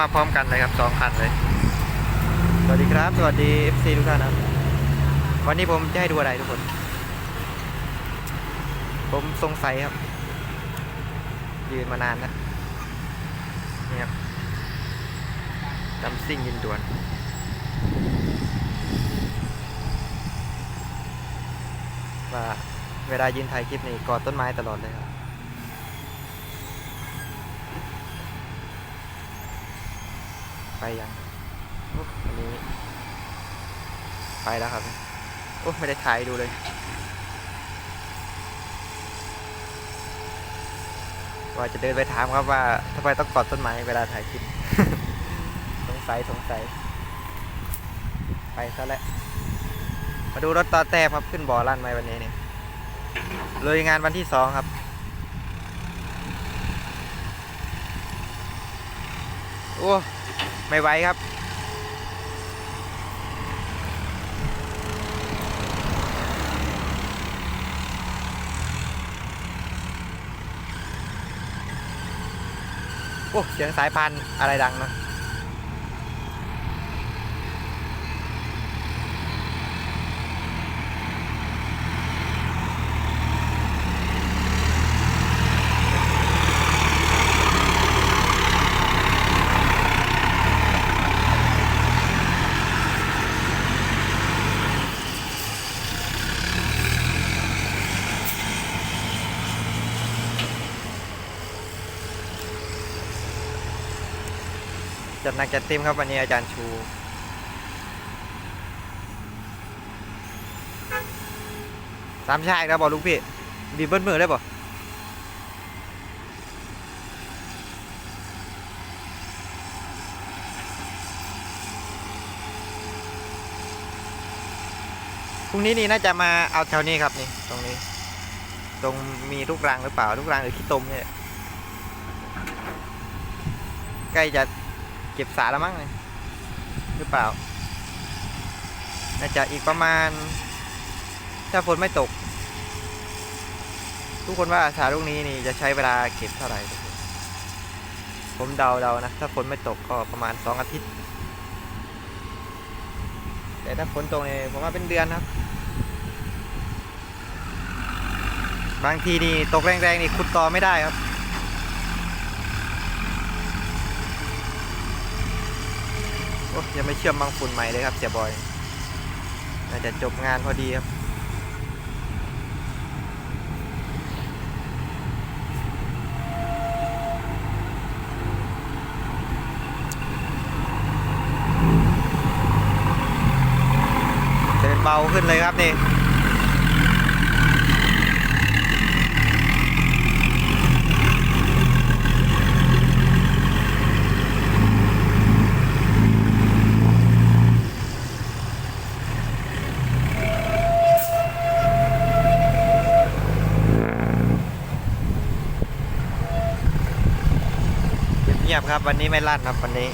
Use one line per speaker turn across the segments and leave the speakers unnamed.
มาพร้อมกันเลยครับสองคันเลย สวัสดีครับ สวัสดี FC ทุกท่านครับ วันนี้ผมจะให้ดูอะไรทุกคน ผมสงสัยครับ ยืนมานานนะนี่ครับดำซิ่งยินด่วนว่าเวลายืนถ่ายคลิปนี่กอดต้นไม้ตลอดเลยครับ ไปยังอ้อันนี้ ไปแล้วครับ โอ้ไม่ได้ถ่ายดูเลย ว่าจะเดินไปถามครับว่าทำไมต้องกอดต้นไม้เวลาถ่ายคลิป สงสัยสงสัย ไปซะแล้ว มาดูรถต่อแต้มครับขึ้นบ่อลั่นไหมวันนี้เนี่ยเลยงานวันที่สองครับโอ้ ไม่ไหวครับ โอ้เสียงสายพันธุ์อะไรดังเนาะ จัดหนักจัดเต็มครับวันนี้อาจารย์ชู สามชายแล้วบอกลูกพี่บีบเบิ้ลมือได้ปะพรุ่งนี้นี่น่าจะมาเอาแถวนี้ครับนี่ตรงนี้ ตรงมีลูกรังหรือเปล่าลูกรังหรือขี้ตมเนี่ยใกล้จะ เก็บสาแล้วมั้งเนี่ยหรือเปล่า น่าจะอีกประมาณ ถ้าฝนไม่ตก ทุกคนว่าสาลูกนี้นี่จะใช้เวลาเก็บเท่าไหร่ ผมเดาเดานะ ถ้าฝนไม่ตกก็ประมาณสองอาทิตย์ แต่ถ้าฝนตกเนี่ยผมว่าเป็นเดือนครับ บางทีนี่ตกแรงๆนี่ขุดต่อไม่ได้ครับ โอ้ยังไม่เชื่อมบางฝุ่นใหม่เลยครับเสียบอยน่าจะจบงานพอดีครับเป็นเบาขึ้นเลยครับนี่ บครับ วันนี้ไม่ลั่นครับวันนี้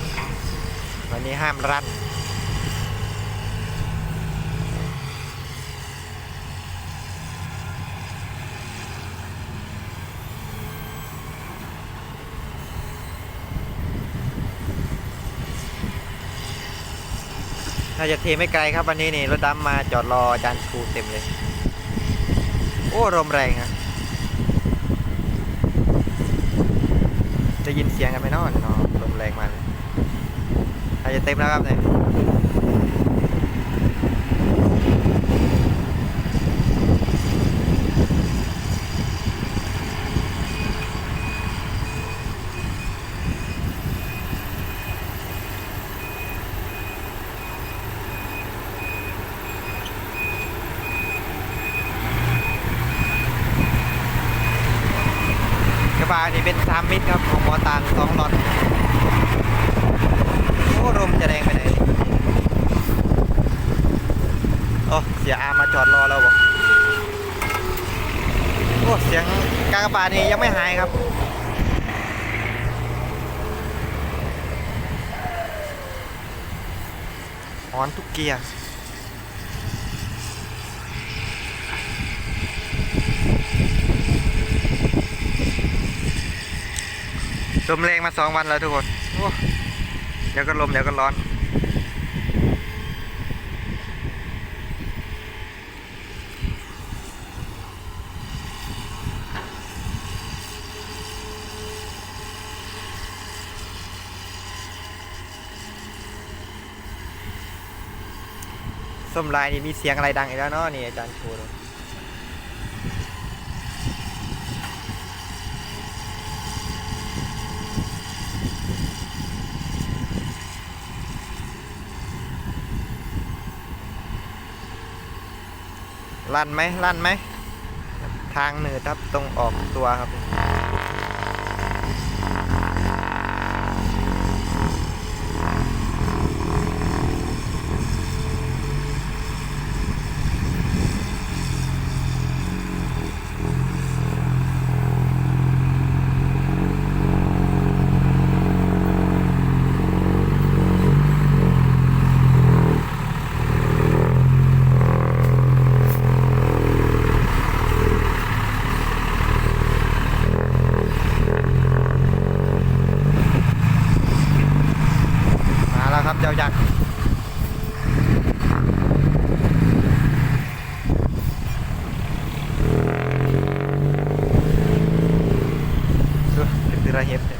วันนี้ห้ามลั่นน่าจะเทไม่ไกลครับวันนี้นี่รถดำมาจอดรออาจารย์ครูเต็มเลย โอ้ลมแรงอะจ ยินเสียงกันไหมเนาะเนาะลมแรงมากเลยอาจจะเต็มแล้วครับเนี่ย กระบะนี่เป็นสามมิตรครับของมอตานสองหลอดโอ้ลมจะแรงไปไหนโอ้เสียอามาจอดรอแล้วบ่โอ้เสียงกากบาทนี่ยังไม่หายครับหอนทุกเกียร์ ลมแรงมาสองวันแล้วทุกคนโอ้ดี๋ยวก็ลมเดี๋ยวก็ร้อน ส้มลายนี่มีเสียงอะไรดังอีกแล้วเนาะนี่อาจารย์โช ลั่นไหมลั่นไหมทางหนืดครับตรงออกตัวครับ ยาวๆรับเจ้ายักษ์ดูเป็นติระเห็บเนี่ย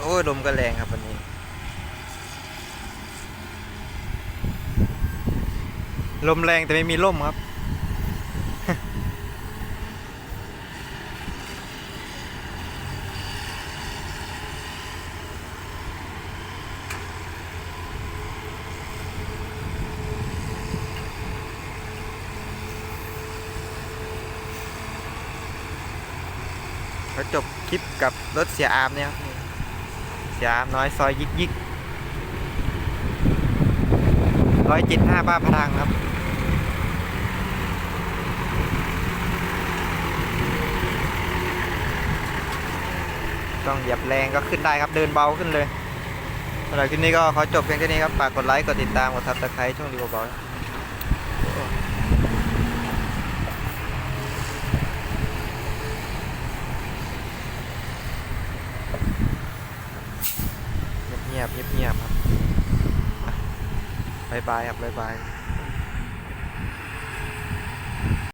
โอ้ ยลมก็แรงครับวันนี้ ลมแรงแต่ไม่มีล่มครับ ก็จบคลิปกับรถเสียอามเนี่ยครับ สยามน้อยซอยยิกยิกร้อยเจ็ดห้าบ้าพลังครับ ต้องเหยียบแรงก็ขึ้นได้ครับเดินเบาขึ้นเลยสำหรับคลิปนี้ก็ขอจบเพียงแค่นี้ครับฝากกดไลค์กดติดตามกดซับสไครต์ช่องดีโบอยเบๆเงียบๆครับอะบ๊ายบายครับบ๊ายบาย